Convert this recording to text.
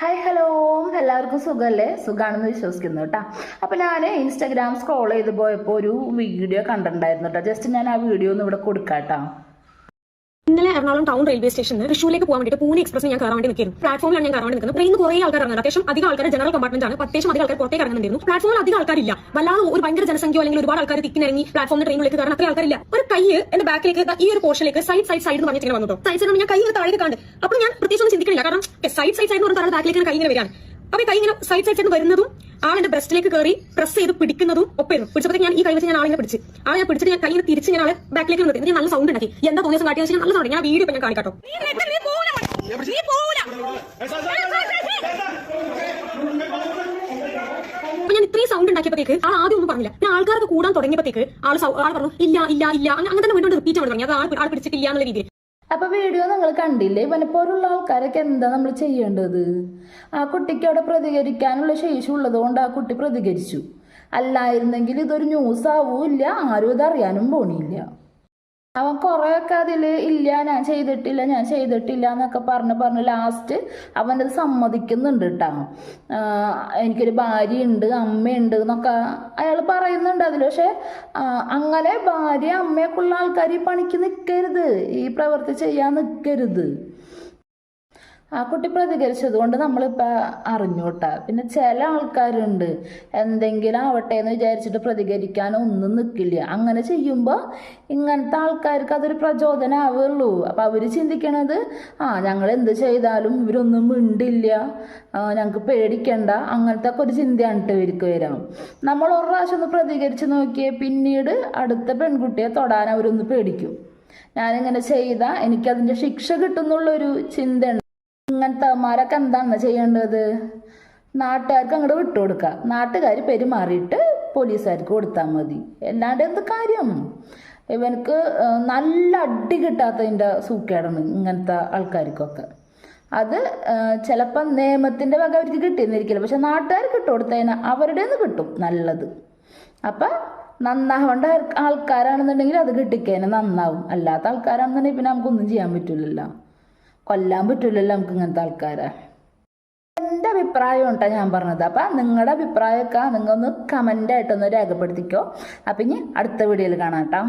Hi hello എല്ലാവർക്കും സുഖമല്ലേ സുഖാണെന്ന് വിശ്വസിക്കുന്നു കേട്ടോ അപ്പോൾ ഞാൻ ഇൻസ്റ്റാഗ്രാം സ്ക്രോൾ ചെയ്ത് പോയപ്പോൾ ഒരു വീഡിയോ കണ്ടിട്ടുണ്ടായിരുന്നു കേട്ടോ ജസ്റ്റ് ഞാൻ ആ വീഡിയോ ഒന്ന് ഇവിടെ കൊടുക്കാം കേട്ടോ ഇന്നലെ എറണാകുളം ടൗൺ റെയിൽവേ സ്റ്റേഷനിൽ തൃശ്ശൂരിലേക്ക് പോകാൻ വേണ്ടിയിട്ട് പൂനെ എക്സ്പ്രസ് ഞാൻ കയറാൻ വേണ്ടി നിൽക്കുന്നു പ്ലാറ്റ്ഫോമിലാണ് ഞാൻ കയറാൻ വേണ്ടി നിൽക്കുന്നത്. ട്രെയിൻ കുറേ ആൾക്കാർ ഇറങ്ങുന്നത് അത്യാവശ്യം അധികം ആൾക്കാർ ജനറൽ കമ്പാർട്ട്മെന്റ് ആണ്. അത്യാവശ്യം അധികം ആൾക്കാർ പുറത്തേക്ക് ഇറങ്ങുന്നുണ്ടായിരുന്നു. പ്ലാറ്റ്ഫോമിൽ അധികം ആൾക്കാരില്ല. വല്ലാതെ ഒരു ഭയങ്കര ജനസംഖ്യ അല്ലെങ്കിൽ ഒരുപാട് ആൾക്കാർ തിക്കിനിറങ്ങി പ്ലാറ്റ്ഫോമിൽ ട്രെയിനിലേക്ക് കയറാൻ അത്ര ആൾക്കാരില്ല. ഒരു കൈ എന്റെ ബാക്കിലേക്ക് ഈ ഒരു പോർഷനിലേക്ക് സൈഡ് സൈഡ് സൈഡ് എന്ന് പറഞ്ഞിട്ട് വന്നു സൈഡ് സൈഡ് ഞാൻ കൈ താഴെ കണ്ട്. അപ്പോൾ ഞാൻ പ്രത്യേകിച്ച് ഒന്നും കാരണം സൈഡ് സൈഡ് സൈഡ് എന്ന് പറഞ്ഞാൽ ബാക്കിലേക്ക് കൈ ഇങ്ങനെ വരികയാണ്. അപ്പൊ കൈ ഇങ്ങനെ സൈഡ് സൈഡ് വരുന്നതും ആളിന്റെ ബ്രസ്റ്റിലേക്ക് കയറി പ്രസ് ചെയ്ത് പിടിക്കുന്നതും ഒപ്പം പിടിച്ചപ്പോൾ ഞാൻ ഈ കൈ വെച്ച് ഞാൻ ആളിനെ പിടിച്ച്. ആളെ പിടിച്ചിട്ട് ഞാൻ കൈ ഇങ്ങനെ തിരിച്ച് ഞാൻ ആളെ ബാക്കിലേക്ക് നിർത്തി. എന്നിട്ട് ഞാൻ നല്ല സൗണ്ട് ഉണ്ടാക്കി. എന്താ തോന്നിയ ദിവസം കാട്ടിയ വെച്ചാൽ നല്ല സൗണ്ട് ഞാൻ വീഡിയോ ഇപ്പൊ ഞാൻ കാണിക്കാട്ടോ. ഞാൻ ഇത്രയും സൗണ്ട് ഉണ്ടാക്കിയപ്പോഴത്തേക്ക് ആൾ ആദ്യം ഒന്നും പറഞ്ഞില്ല. ഞാൻ ആൾക്കാർക്ക് കൂടാൻ തുടങ്ങിയപ്പോഴത്തേക്ക് ആൾ സൗ- ആൾ പറഞ്ഞു ഇല്ല ഇല്ല ഇല്ല. അങ്ങനെ അങ്ങനെ തന്നെ വീണ്ടും റിപ്പീറ്റ് ആണ് തുടങ്ങി അത് ആൾ ആൾ പിടിച്ചിട്ടില്ല എന്നുള്ള രീതിയിൽ. അപ്പോൾ വീഡിയോ നിങ്ങൾ കണ്ടില്ലേ? ഇവനെപ്പോലുള്ള ആൾക്കാരൊക്കെ എന്താ നമ്മൾ ചെയ്യേണ്ടത്? ആ കുട്ടിക്ക് അവിടെ പ്രതികരിക്കാനുള്ള ശേഷി ഉള്ളതുകൊണ്ട് ആ കുട്ടി പ്രതികരിച്ചു. അല്ലായിരുന്നെങ്കിൽ ഇതൊരു ന്യൂസ് ആവൂല്ല. ആരും ഇത് അറിയാനും പോണില്ല. അവൻ കുറേയൊക്കെ അതിൽ ഇല്ല ഞാൻ ചെയ്തിട്ടില്ല ഞാൻ ചെയ്തിട്ടില്ല എന്നൊക്കെ പറഞ്ഞ് പറഞ്ഞ് ലാസ്റ്റ് അത് സമ്മതിക്കുന്നുണ്ട് കേട്ടോ എനിക്കൊരു ഭാര്യയുണ്ട് അമ്മയുണ്ട് എന്നൊക്കെ അയാൾ പറയുന്നുണ്ട് അതിൽ പക്ഷെ അങ്ങനെ ഭാര്യ അമ്മയൊക്കെ ഉള്ള ആൾക്കാർ ഈ പണിക്ക് നിൽക്കരുത് ഈ പ്രവൃത്തി ചെയ്യാൻ നിൽക്കരുത് ആ കുട്ടി പ്രതികരിച്ചത് കൊണ്ട് നമ്മളിപ്പോൾ അറിഞ്ഞു പിന്നെ ചില ആൾക്കാരുണ്ട് എന്തെങ്കിലും ആവട്ടെ എന്ന് വിചാരിച്ചിട്ട് പ്രതികരിക്കാൻ ഒന്നും നിൽക്കില്ല അങ്ങനെ ചെയ്യുമ്പോൾ ഇങ്ങനത്തെ ആൾക്കാർക്ക് അതൊരു പ്രചോദനമാവുള്ളൂ അപ്പോൾ അവർ ചിന്തിക്കണത് ആ ഞങ്ങൾ എന്ത് ചെയ്താലും ഇവരൊന്നും മിണ്ടില്ല ഞങ്ങൾക്ക് പേടിക്കണ്ട അങ്ങനത്തെ ഒക്കെ ഒരു ചിന്തയാണ് ഇവർക്ക് വരാം. നമ്മൾ ഒരു പ്രാവശ്യം ഒന്ന് പ്രതികരിച്ച് നോക്കിയേ പിന്നീട് അടുത്ത പെൺകുട്ടിയെ തൊടാൻ അവരൊന്ന് പേടിക്കും. ഞാനിങ്ങനെ ചെയ്താൽ എനിക്കതിന്റെ ശിക്ഷ കിട്ടുന്നുള്ളൊരു ചിന്തയുണ്ട്. ഇങ്ങനത്തെ അമ്മമാരൊക്കെ എന്താണ് ചെയ്യേണ്ടത്? നാട്ടുകാർക്ക് അങ്ങോട്ട് വിട്ടുകൊടുക്കുക നാട്ടുകാർ പെരുമാറിയിട്ട് പോലീസുകാർക്ക് കൊടുത്താൽ മതി. അല്ലാണ്ട് എന്ത് കാര്യം? ഇവനക്ക് നല്ല അടി കിട്ടാത്തതിന്റെ സൂക്കേടാണ് ഇങ്ങനത്തെ ആൾക്കാർക്കൊക്കെ. അത് ചിലപ്പം നിയമത്തിന്റെ വക അവർക്ക് കിട്ടിയെന്നിരിക്കില്ല. പക്ഷെ നാട്ടുകാർക്ക് ഇട്ട് കൊടുത്തതിന് അവരുടെ നിന്ന് കിട്ടും നല്ലത്. അപ്പം നന്നാവേണ്ട ആൾ- ആൾക്കാരാണെന്നുണ്ടെങ്കിൽ അത് കിട്ടിക്കഴിഞ്ഞാൽ നന്നാവും. അല്ലാത്ത ആൾക്കാരാണെന്നുണ്ടെങ്കിൽ പിന്നെ നമുക്കൊന്നും ചെയ്യാൻ പറ്റില്ലല്ലോ കൊല്ലാൻ പറ്റില്ലല്ലോ നമുക്ക് ഇങ്ങനത്തെ ആൾക്കാരെ. എന്റെ അഭിപ്രായം ഉണ്ടാ ഞാൻ പറഞ്ഞത്. അപ്പം നിങ്ങളുടെ അഭിപ്രായമൊക്കെ നിങ്ങൾ ഒന്ന് കമന്റായിട്ടൊന്ന് രേഖപ്പെടുത്തിക്കോ. അപ്പം ഇനി അടുത്ത വീഡിയോയിൽ കാണാം കേട്ടോ